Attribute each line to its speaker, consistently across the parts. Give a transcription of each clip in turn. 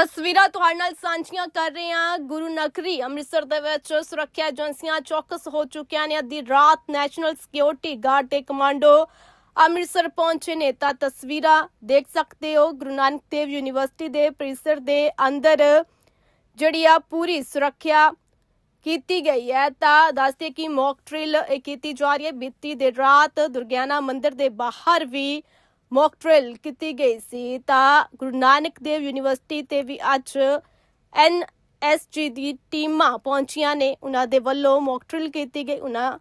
Speaker 1: ਤਸਵੀਰਾਂ ਤੁਹਾਡੇ ਨਾਲ ਸਾਂਝੀਆਂ ਕਰ ਰਹੇ ਹਾਂ। ਗੁਰੂ ਨਗਰੀ ਅੰਮ੍ਰਿਤਸਰ ਦੇ ਵਿੱਚ ਸੁਰੱਖਿਆ ਏਜੰਸੀਆਂ ਚੌਕਸ ਹੋ ਚੁੱਕੀਆਂ ਨੇ। ਅੱਧੀ ਰਾਤ ਨੈਸ਼ਨਲ ਸਿਕਿਉਰਿਟੀ ਗਾਰਡ ਤੇ ਕਮਾਂਡੋ ਅੰਮ੍ਰਿਤਸਰ ਪਹੁੰਚੇ ਨੇ। ਤਾਂ ਤਸਵੀਰਾਂ ਦੇਖ ਸਕਦੇ ਹੋ। ਗੁਰੂ ਨਾਨਕ ਦੇਵ ਯੂਨੀਵਰਸਿਟੀ ਦੇ ਪਰਿਸਰ ਦੇ ਅੰਦਰ ਜਿਹੜੀ ਆ ਪੂਰੀ ਸੁਰੱਖਿਆ ਕੀਤੀ ਗਈ ਹੈ। ਤਾਂ ਦੱਸਦੇ ਕਿ ਮੌਕ ਡਰਿਲ ਇਹ ਕੀਤੀ ਜਾ ਰਹੀ ਹੈ। ਬੀਤੀ ਦੇ ਰਾਤ ਦੁਰਗਿਆਨਾ ਮੰਦਿਰ ਦੇ ਬਾਹਰ ਵੀ ਮੌਕ ਡਰਿਲ ਕੀਤੀ ਗਈ ਸੀ ਤਾਂ ਗੁਰੂ ਨਾਨਕ ਦੇਵ ਯੂਨੀਵਰਸਿਟੀ ਤੇ ਵੀ ਅੱਜ ਐਨ ਐਨਐਸਜੀ ਦੀ ਟੀਮਾਂ ਪਹੁੰਚੀਆਂ ਨੇ। ਉਹਨਾਂ ਦੇ ਵੱਲੋਂ ਮੌਕ ਡਰਿਲ ਕੀਤੀ ਗਈ। ਉਹਨਾਂ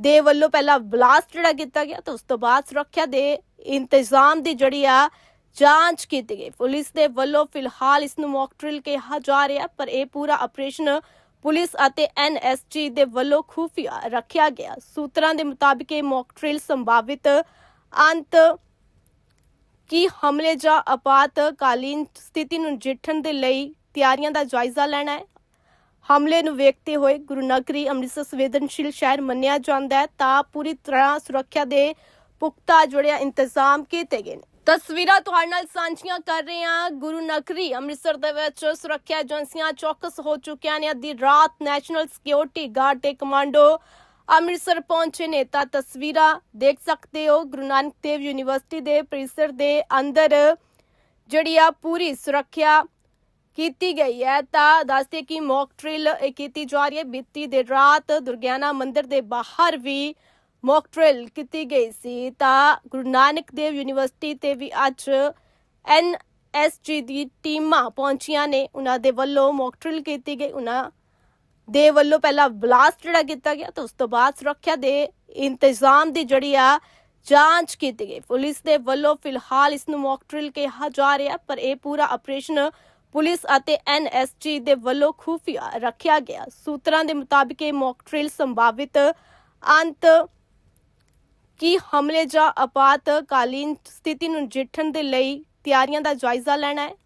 Speaker 1: ਦੇ ਵੱਲੋਂ ਪਹਿਲਾਂ ਬਲਾਸਟ ਜਿਹੜਾ ਕੀਤਾ ਗਿਆ ਤਾਂ ਉਸ ਤੋਂ ਬਾਅਦ ਸੁਰੱਖਿਆ ਦੇ ਇੰਤਜ਼ਾਮ ਦੀ ਜਿਹੜੀ ਆ ਜਾਂਚ ਕੀਤੀ ਗਈ। ਪੁਲਿਸ ਦੇ ਵੱਲੋਂ ਫਿਲਹਾਲ ਇਸ ਨੂੰ ਮੌਕ ਡਰਿਲ ਕਿਹਾ ਜਾ ਰਿਹਾ, ਪਰ ਇਹ ਪੂਰਾ ਆਪਰੇਸ਼ਨ ਪੁਲਿਸ ਅਤੇ ਐਨਐਸਜੀ ਦੇ ਵੱਲੋਂ ਖੂਫੀਆ ਰੱਖਿਆ ਗਿਆ। ਸੂਤਰਾਂ ਦੇ ਮੁਤਾਬਿਕ ਇਹ ਮੌਕ ਡਰਿਲ ਸੰਭਾਵਿਤ ਅੰਤ ਕੀ ਹਮਲੇ ਜਾਂ ਆਪਾਤਕਾਲੀਨ ਸਥਿਤੀ ਨੂੰ ਨਜਿੱਠਣ ਦੇ ਲਈ ਤਿਆਰੀਆਂ ਦਾ ਜਾਇਜ਼ਾ ਲੈਣਾ ਹੈ। ਹਮਲੇ ਨੂੰ ਵੇਖਦੇ ਹੋਏ ਗੁਰੂ ਨਗਰੀ ਅੰਮ੍ਰਿਤਸਰ ਸੰਵੇਦਨਸ਼ੀਲ ਸ਼ਹਿਰ ਮੰਨਿਆ ਜਾਂਦਾ ਹੈ, ਤਾਂ ਪੂਰੀ ਤਰ੍ਹਾਂ ਸੁਰੱਖਿਆ ਦੇ ਪੁਖਤਾ ਜੁੜਿਆ ਇੰਤਜ਼ਾਮ ਕੀਤੇ ਗਏ ਨੇ। ਤਸਵੀਰਾਂ ਤੁਹਾਡੇ ਨਾਲ ਸਾਂਝੀਆਂ ਕਰ ਰਹੇ ਹਾਂ। ਗੁਰੂ ਨਗਰੀ ਅੰਮ੍ਰਿਤਸਰ ਦੇ ਵਿੱਚ ਸੁਰੱਖਿਆ ਏਜੰਸੀਆਂ ਚੌਕਸ ਹੋ ਚੁੱਕੀਆਂ ਨੇ। ਅੱਧੀ ਰਾਤ ਨੈਸ਼ਨਲ ਸਿਕਿਉਰਿਟੀ ਗਾਰਡ ਤੇ ਕਮਾਂਡੋ ਅੰਮ੍ਰਿਤਸਰ ਪਹੁੰਚੇ ਨੇ ਤਾਂ ਤਸਵੀਰਾਂ ਦੇਖ ਸਕਦੇ ਹੋ। ਗੁਰੂ ਨਾਨਕ ਦੇਵ ਯੂਨੀਵਰਸਿਟੀ ਦੇ ਪਰਿਸਰ ਦੇ ਅੰਦਰ ਜਿਹੜੀ ਆ ਪੂਰੀ ਸੁਰੱਖਿਆ ਕੀਤੀ ਗਈ ਹੈ। ਤਾਂ ਦੱਸਦੇ ਕਿ ਮੌਕ ਡਰਿਲ ਇਹ ਕੀਤੀ ਜਾ ਰਹੀ ਹੈ। ਬੀਤੀ ਦੇ ਰਾਤ ਦੁਰਗਿਆਨਾ ਮੰਦਿਰ ਦੇ ਬਾਹਰ ਵੀ ਮੌਕ ਡਰਿਲ ਕੀਤੀ ਗਈ ਸੀ। ਤਾਂ ਗੁਰੂ ਨਾਨਕ ਦੇਵ ਯੂਨੀਵਰਸਿਟੀ ਤੇ ਵੀ ਅੱਜ ਐਨ ਐਨਐਸਜੀ ਦੀ ਟੀਮਾਂ ਪਹੁੰਚੀਆਂ ਨੇ। ਉਹਨਾਂ ਦੇ ਵੱਲੋਂ ਮੌਕ ਡਰਿਲ ਕੀਤੀ ਗਈ। ਉਹਨਾਂ ਦੇ ਵੱਲੋਂ ਪਹਿਲਾਂ ਬਲਾਸਟ ਜਿਹੜਾ ਕੀਤਾ ਗਿਆ ਤੇ ਉਸ ਤੋਂ ਬਾਅਦ ਸੁਰੱਖਿਆ ਦੇ ਇੰਤਜ਼ਾਮ ਦੀ ਜਿਹੜੀ ਆ ਜਾਂਚ ਕੀਤੀ ਗਈ। ਪੁਲਿਸ ਦੇ ਵੱਲੋਂ ਫਿਲਹਾਲ ਇਸ ਨੂੰ ਮੌਕ ਡਰਿਲ ਕਿਹਾ ਜਾ ਰਿਹਾ, ਪਰ ਇਹ ਪੂਰਾ ਆਪਰੇਸ਼ਨ ਪੁਲਿਸ ਅਤੇ ਐਨਐਸਜੀ ਦੇ ਵੱਲੋਂ ਖੂਫੀਆ ਰੱਖਿਆ ਗਿਆ। ਸੂਤਰਾਂ ਦੇ ਮੁਤਾਬਿਕ ਇਹ ਮੌਕ ਡਰਿਲ ਸੰਭਾਵਿਤ ਅੰਤ ਕੀ ਹਮਲੇ ਜਾਂ ਆਪਾਤਕਾਲੀਨ ਸਥਿਤੀ ਨੂੰ ਨਜਿੱਠਣ ਦੇ ਲਈ ਤਿਆਰੀਆਂ ਦਾ ਜਾਇਜ਼ਾ ਲੈਣਾ ਹੈ।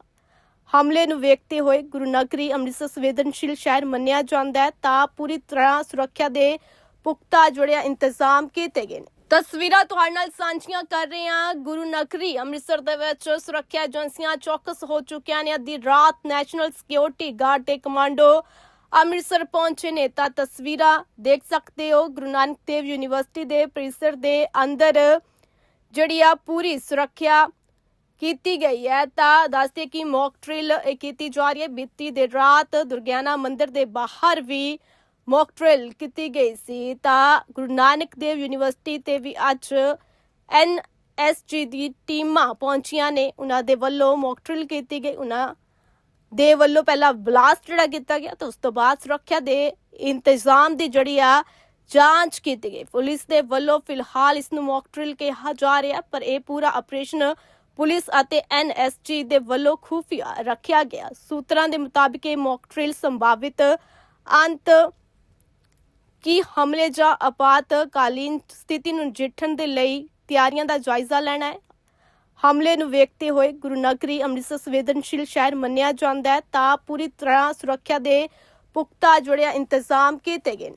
Speaker 1: ਹਮਲੇ ਨੂੰ ਵੇਖਦੇ ਹੋਏ ਗੁਰੂ ਨਗਰੀ ਅੰਮ੍ਰਿਤਸਰ ਸੰਵੇਦਨਸ਼ੀਲ ਸ਼ਹਿਰ ਮੰਨਿਆ ਜਾਂਦਾ ਹੈ, ਤਾਂ ਪੂਰੀ ਤਰ੍ਹਾਂ ਸੁਰੱਖਿਆ ਦੇ ਪੁਖਤਾ ਜੁੜਿਆ ਇੰਤਜ਼ਾਮ ਕੀਤੇ ਗਏ ਨੇ। ਤਸਵੀਰਾਂ ਤੁਹਾਡੇ ਨਾਲ ਸਾਂਝੀਆਂ ਕਰ ਰਹੇ ਹਾਂ। ਗੁਰੂ ਨਗਰੀ ਅੰਮ੍ਰਿਤਸਰ ਦੇ ਵਿੱਚ ਸੁਰੱਖਿਆ ਏਜੰਸੀਆਂ ਚੌਕਸ ਹੋ ਚੁੱਕੀਆਂ ਨੇ। ਅੱਧੀ ਰਾਤ ਨੈਸ਼ਨਲ ਸਿਕਿਉਰਿਟੀ ਗਾਰਡ ਤੇ ਕਮਾਂਡੋ ਅੰਮ੍ਰਿਤਸਰ ਪਹੁੰਚੇ ਨੇ। ਤਾਂ ਤਸਵੀਰਾਂ ਦੇਖ ਸਕਦੇ ਹੋ। ਗੁਰੂ ਨਾਨਕ ਦੇਵ ਯੂਨੀਵਰਸਿਟੀ ਦੇ ਪਰਿਸਰ ਦੇ ਅੰਦਰ ਜਿਹੜੀ ਆ ਪੂਰੀ ਸੁਰੱਖਿਆ ਕੀਤੀ ਗਈ ਹੈ। ਤਾਂ ਦੱਸਦੇ ਕਿ ਮੌਕ ਡਰਿਲ ਕੀਤੀ ਜਾ ਰਹੀ ਹੈ। ਬੀਤੀ ਦੇ ਰਾਤ ਦੁਰਗਿਆਨਾ ਮੰਦਿਰ ਦੇ ਬਾਹਰ ਵੀ ਮੌਕ ਡਰਿਲ ਕੀਤੀ ਗਈ ਸੀ। ਤਾਂ ਗੁਰੂ ਨਾਨਕ ਦੇਵ ਯੂਨੀਵਰਸਿਟੀ ਤੇ ਵੀ ਅੱਜ ਐਨਐਸਜੀ ਦੀ ਟੀਮਾਂ ਪਹੁੰਚੀਆਂ ਨੇ। ਉਹਨਾਂ ਦੇ ਵੱਲੋਂ ਮੌਕ ਡਰਿਲ ਕੀਤੀ ਗਈ। ਉਹਨਾਂ ਦੇ ਵੱਲੋਂ ਪਹਿਲਾਂ ਬਲਾਸਟ ਜਿਹੜਾ ਕੀਤਾ ਗਿਆ ਤੇ ਉਸ ਤੋਂ ਬਾਅਦ ਸੁਰੱਖਿਆ ਦੇ ਇੰਤਜ਼ਾਮ ਦੀ ਜਿਹੜੀ ਆ ਜਾਂਚ ਕੀਤੀ ਗਈ। ਪੁਲਿਸ ਦੇ ਵੱਲੋਂ ਫਿਲਹਾਲ ਇਸ ਨੂੰ ਮੌਕ ਡਰਿਲ ਕਿਹਾ ਜਾ ਰਿਹਾ ਪਰ ਇਹ ਪੂਰਾ ਆਪਰੇਸ਼ਨ ਪੁਲਿਸ ਅਤੇ ਐਨਐਸਜੀ ਦੇ ਵੱਲੋਂ ਖੂਫੀਆ ਰੱਖਿਆ ਗਿਆ। ਸੂਤਰਾਂ ਦੇ ਮੁਤਾਬਿਕ ਇਹ ਮੌਕ ਡਰਿਲ ਸੰਭਾਵਿਤ ਅੰਤ ਕੀ ਹਮਲੇ ਜਾਂ ਆਪਾਤਕਾਲੀਨ ਸਥਿਤੀ ਨੂੰ ਨਜਿੱਠਣ ਦੇ ਲਈ ਤਿਆਰੀਆਂ ਦਾ ਜਾਇਜ਼ਾ ਲੈਣਾ ਹੈ। ਹਮਲੇ ਨੂੰ ਵੇਖਦੇ ਹੋਏ ਗੁਰੂ ਨਗਰੀ ਅੰਮ੍ਰਿਤਸਰ ਸੰਵੇਦਨਸ਼ੀਲ ਸ਼ਹਿਰ ਮੰਨਿਆ ਜਾਂਦਾ ਹੈ। ਤਾਂ ਪੂਰੀ ਤਰ੍ਹਾਂ ਸੁਰੱਖਿਆ ਦੇ ਪੁਖਤਾ ਜੁੜਿਆ ਇੰਤਜ਼ਾਮ ਕੀਤੇ ਗਏ ਨੇ।